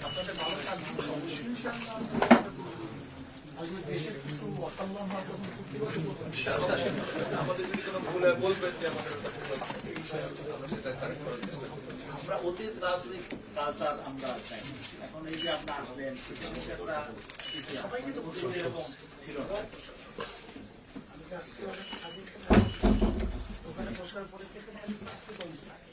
আপনাদের দেশের যদি কোনো ভুল হয় বলবেন যে আমরা অতীত রাজনৈতিক কালচার আমরা চাই। এখন এই যে আপনি আসলেন একটা সবাই কিন্তু এরকম ছিল আজকে ওখানে বসার পরে থেকে আমি আজকে বলতে থাকি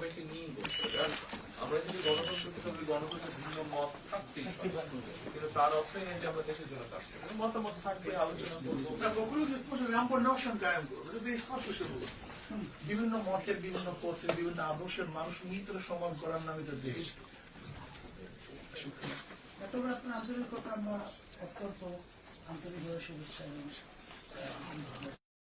সবাইকে নিয়ে হবে আমরা যদি গণতন্ত্র বলি গণতন্ত্রের ভিন্ন মত থাকতেই কিন্তু তার অর্থ নেই যে আমরা দেশের জন্য কাজ করব মতামত থাকবে আলোচনা করব। না, বকুল স্পষ্ট রামপুর নকশন কায়েম করবে স্পষ্ট বিভিন্ন মতের বিভিন্ন পথের বিভিন্ন আদর্শের মানুষ মিত্র সমাজ করার নামে তো দেশ। তবে আপনার আন্তরিকতা আমরা অত্যন্ত আন্তরিকভাবে শুভেচ্ছা এবং